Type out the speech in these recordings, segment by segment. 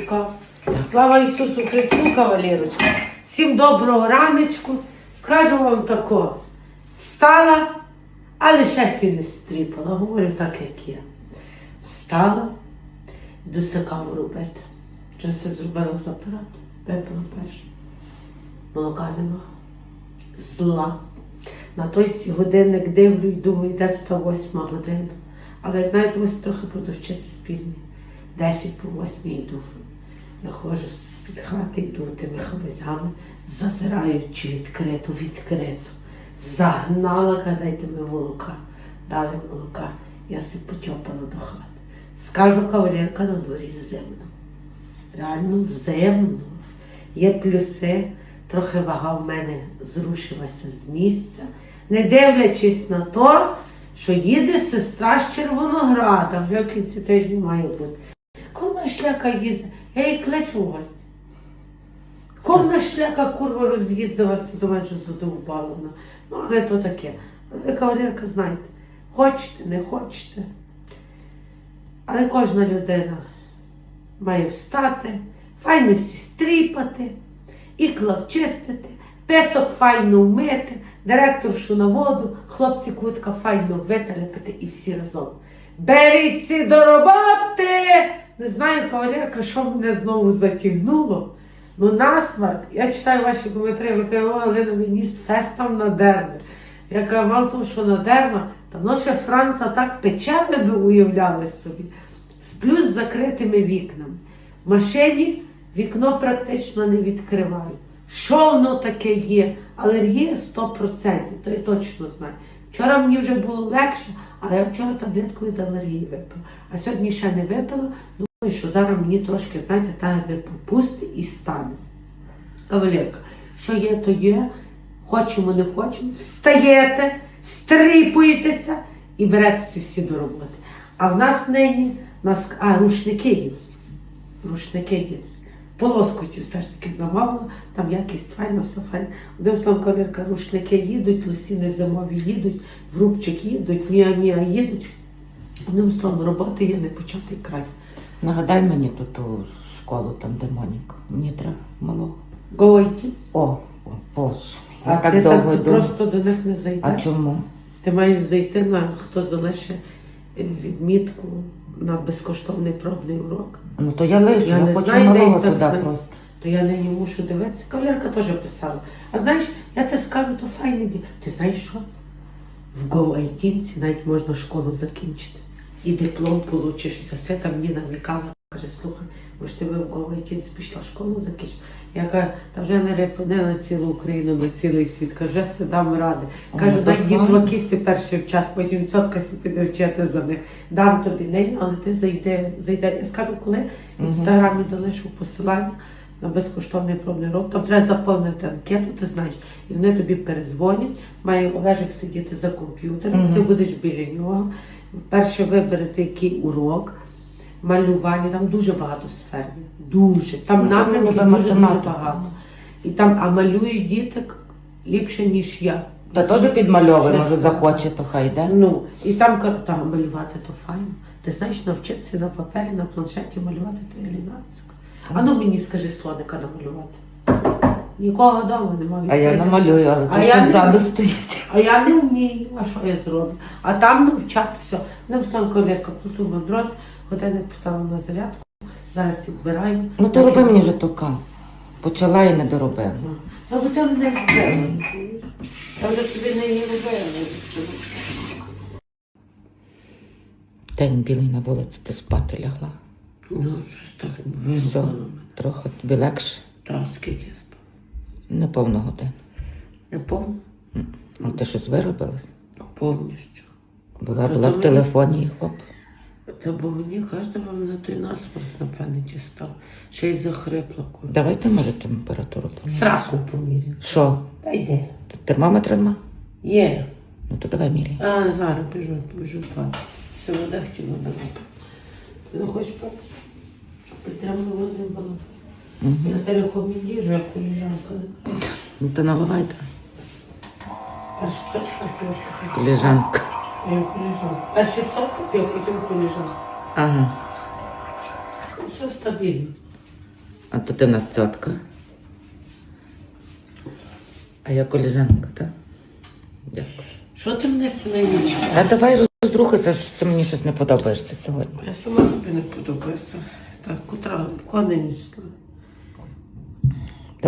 шукав. Слава Ісусу Христу, кавалерочка. Всім доброго раночку. Скажу вам тако. Встала, але щастя не стріпала. Говорю так, як я. Встала, йду каву робити. Часи зробила запират, випила перше. Молока нема. Зла. На той годинник дивлю і думаю, йде тут восьма година. Але знаєте, ось трохи продавчиця спізні. 10 по 8 йду. Я ходжу з-під хати, йду тими хабезями, зазираючи відкрито, відкрито. Загнала, кадайте ми молока, дали молока. Я си потьопала до хати. Скажу кавалерка на дворі земно. Реально земно. Є плюси, трохи вага в мене зрушилася з місця, не дивлячись на те, що їде сестра з Червонограда, вже в кінці тижня має бути. Шляка їздить, я її кличу в гості. Ковна шляка курва роз'їздилася, думаю, що задовбала. Ну, але то таке. Ви, кавалерка, знаєте, хочете, не хочете. Але кожна людина має встати, файно стріпати, ікла вчистити, песок файно вмити, директоршу на воду, хлопці кутка файно виталяпити і всі разом. Беріться до роботи! Не знаю, кавалерка, що мене знову затягнуло. Ну, насмерть. Я читаю ваші коментарі, ви кажете, о, Галина мені з фестом надерне. Я кажу, мало того, що надерна, та воно ще Франца так пече, би уявляли собі. Сплю з закритими вікнами. В машині вікно практично не відкриваю. Що воно таке є? Алергія 100%, то я точно знаю. Вчора мені вже було легше, але я вчора таблетку від алергії випила. А сьогодні ще не випила. Думаю, що зараз мені трошки, знаєте, так якби і стане. Кавалерка, що є, то є. Хочемо, не хочемо. Встаєте, стріпуєтеся і беретеся всі до роботи. А в нас нині, нас, а рушники їдуть. Рушники їдуть. Полоскоті все ж таки замовила, там якість файна, все файно. Одним словом, кавалерка, рушники їдуть, лосіни зимові їдуть, в рубчик їдуть, мія-мія їдуть. Одним словом, роботи є не початий край. Нагадай мені ту, ту школу, там де Моніка. Мені треба малого. Гойті. О, о Боже. А Я ти так так довго ти йду. просто до них не зайдеш. А чому? Ти маєш зайти на хто залишить відмітку на безкоштовний пробний урок. Ну то я лишу, Я я, не хочу знаю, де малого їх так туди просто. То я нині мушу дивитися. Кавалерка теж писала. А знаєш, я тебе скажу, то файне діло. Ти знаєш що? В GoITinці навіть можна школу закінчити. І диплом получиш. Все свята мені намікала. Каже, слухай, може тебе в GoITinці пішла школу закінчити. Я кажу, та вже не реп- на цілу Україну, на цілий світ. Каже, вже все дам ради. Кажу, дай дітваки сі перші вчать, потім цотка сі піде вчити за них. Дам тобі нині, але ти зайди, зайди. Я скажу, коли в інстаграмі залишу посилання на безкоштовний пробний урок. Там треба заповнити анкету, ти знаєш, і вони тобі перезвонять. Має Олежик сидіти за комп'ютером, ти будеш біля нього. Перше виберете який урок. Малювання, там дуже багато сфер. Дуже. Там Ну, напрямків дуже, дуже багато. І там, а малюють діти ліпше, ніж я. Та теж підмальовує, Чесно. може захоче, то хай йде. Ну, і там там малювати то файно. Ти знаєш, навчитися на папері, на планшеті малювати то елегантсько. А ну мені скажи слоника намалювати. Нікого вдома немає. А я намалюю, але А то ще ззаду стоїть. А я не вмію, а що я зроблю? А там навчати все. Не встав колірка, плуту мандрот, годинник поставила на зарядку, зараз вбираю. Ну то роби мені вже тока. Почала і не доробила. А бо ти мене збила. Я вже собі не її робила. День білий на вулиці, ти спати лягла. Ну, щось так Все, трохи тобі легше. Та скільки я Не повну годину. Не повно? А ти щось виробилась? Повністю. Була, була в телефоні і хоп. Та бо мені кожного мене той насморк, напевне, дістав. Ще й захрипла. Давайте, може, температуру поміряємо. Сраку поміряю. Що? Та. Тут термометр нема? Є. Ну то давай міряй. А, зараз біжу, біжу спати. Все, вода хотіла давати. Хочеш спати? Підтримую воду балон. Я їжу, як коліжанка. Ну то наливайте. Цотка п'ю, Коліжанка. я коліжанка. Перший цотка п'ю, потім коліжанка. Ага. Все стабільно. А то ти в нас цьотка. А я коліжанка, так? Дякую. Що ти мене сьогодні? А давай розрухайся, що ти мені щось не подобаєшся сьогодні. Я сама собі не подобається. Так, котра кони несла.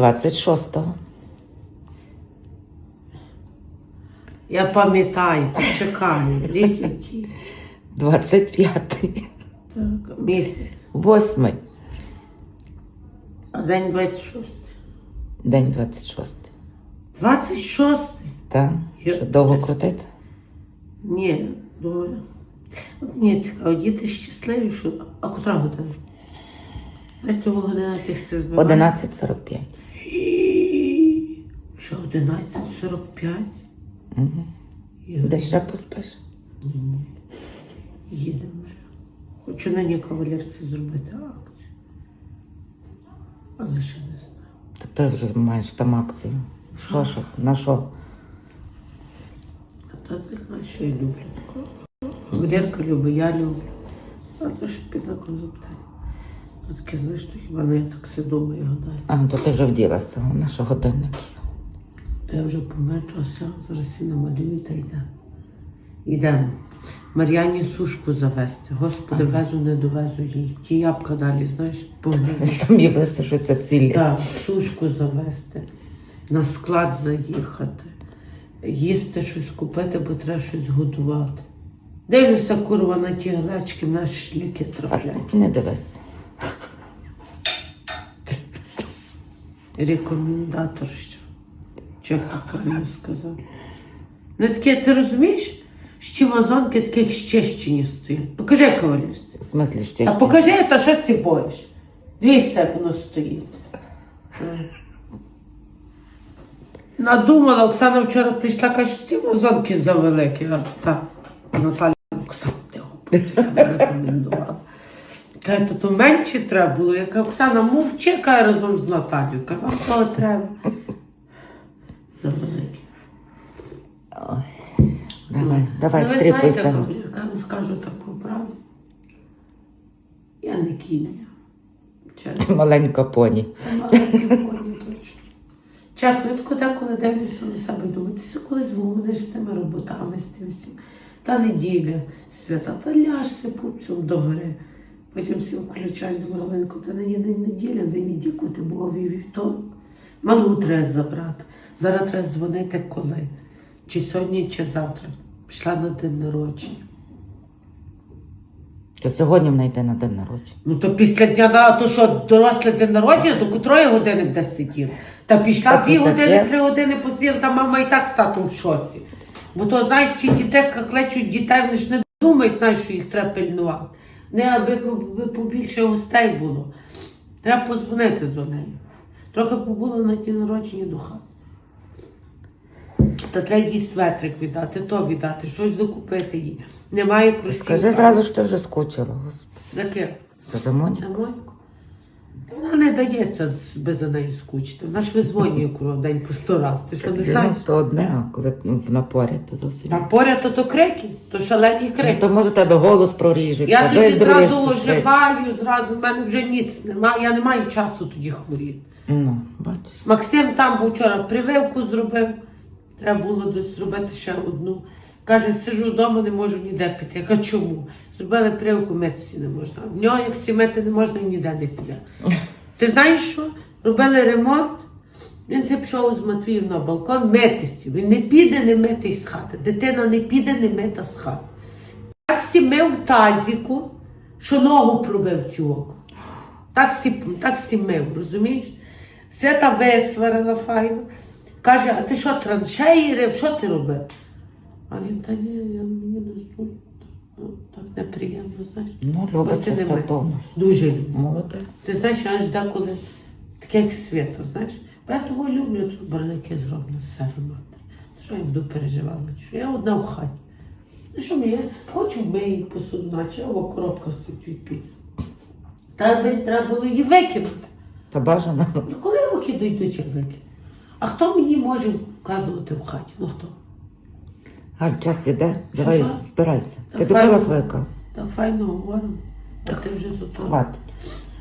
26-го. Я пам'ятаю, чекаю, рік який. 25-й. Так, місяць. 8 А день 26. День 26. 26? Так? Що довго крутити? Ні. От мені цікаво, діти щасливі, що. А котра година? Знаєш, того година ти все збиває? 11.45. Що 11.45? Угу. Де ще поспиш? Їдемо вже. Хочу на ній кавалерці зробити акцію. Але ще не знаю. То ти вже маєш там акцію. Що, що? На що? А то ти знаєш, що я люблю. Валерка любить, я люблю. А то ще під знаком запитання. Таке, знаєш, то хіба не я так все думаю, гадаю. А, ну то ти вже вділася. На що годинник? Я вже помертвася, зараз всі намалюю та йде. Йдемо. Мар'яні сушку завести. Господи, везу, не довезу їй. Ті ябка далі, знаєш, погнили. Самі висушаться цілі. Так, сушку завести, на склад заїхати, їсти щось купити, бо треба щось готувати. Дивлюся, курва, на ті глечки, на шліки А трапляють. не дивись. Рекомендатор правильно сказав? Не таке, ти розумієш? що вазонки такі як щещені стоять. Покажи кавалерці. В смислі ще. А покажи, та що ти боїш? Дивіться, як воно стоїть. Надумала, Оксана вчора прийшла, каже, що ці вазонки завеликі. А та Наталя Оксана, тихо, рекомендувала. Та то, то менше треба було. Яка Оксана мовчи, каже разом з Наталією. Каже, вам того треба. Завеликі. Давай, давай, Ну, ви стріпуйся. знаєте, я вам скажу таку правду. Я не кінь. Чесно. Маленька поні. Маленький коні точно. Чесно, я тако деколи дивлюся на себе і думаю, ти колись будеш з тими роботами, з тим всім. Та неділя свята, та ляжся пупцем до гори. Потім всі включають, думаю, Оленко, та не неділя, нині дякувати Богові вівторок. Малу треба забрати. Зараз треба дзвонити коли. Чи сьогодні, чи завтра. Пішла на день народження. То сьогодні вона йде на день народження. Ну то після дня на то що доросле день народження, то котрої години буде сидіти. Та пішла Та дві це години, таке. три години посиділа, та мама і так з татом в шоці. Бо то знаєш, чи дітеска клечуть дітей, вони ж не думають, знаєш, що їх треба пильнувати. Не аби по- побільше гостей було. Треба позвонити до неї. Трохи побула на ті народження до хати. Та треба їй светрик віддати, то віддати, щось докупити їй. Немає кросівок. Скажи зразу, що ти вже скучила, за? На Моньку. Та Вона не дається без за нею скучити. Вона ж визвонює кругом день по сто раз. Ти що не знаєш? Ну, то одне, а коли ну, в напорі, то зовсім. А то, то крики, то шалені Ну, крики. то може тебе голос проріже, Я тоді зразу оживаю, зразу в мене вже ніц немає, я не маю часу тоді хворіти. Ну, бачиш. Максим там був вчора прививку зробив. Треба було десь зробити ще одну. Каже, сижу вдома, не можу ніде піти. Я кажу, чому? Зробили прививку, митися не можна. В нього, як сімити не можна, і ніде не піде. Ти знаєш що? Робили ремонт. Він це пішов з Матвієм на балкон митися. Він не піде не митий з хати. Дитина не піде не мита з хати. Так сі мив тазіку, що ногу пробив цю око. Так сі, так сі мив, розумієш? Свята висварила файно. Каже, а ти що, траншеї? Що ти робив? А він та ні, я мені не. Ну, Так неприємно, знаєш. Ну, Бо любить ти не мив. чистоту. Дуже люблю. Молодець. Ти знаєш, аж деколи таке як свято, знаєш. Бо я того люблю тут барлики зроблено з себе. Що я буду переживати? Що я одна в хаті. Ну що мені, хочу мию посуду, наче або коробка стоїть від піци. Та би треба було її викинути. Та бажано. Ну коли роки дійдуть, як викинути? А хто мені може вказувати в хаті? Ну хто? Галь, час іде. Давай що? збирайся. Та Ти файно. допила свою каву? Так файно говоримо. А ти вже тут. Хватить.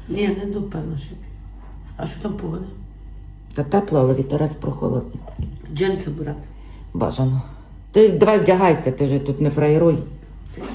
Ні, не допила ще. А що там погода? Та тепло, але вітерець прохолодний. Джинси брати. Бажано. Ти давай вдягайся, ти вже тут не фраєруй.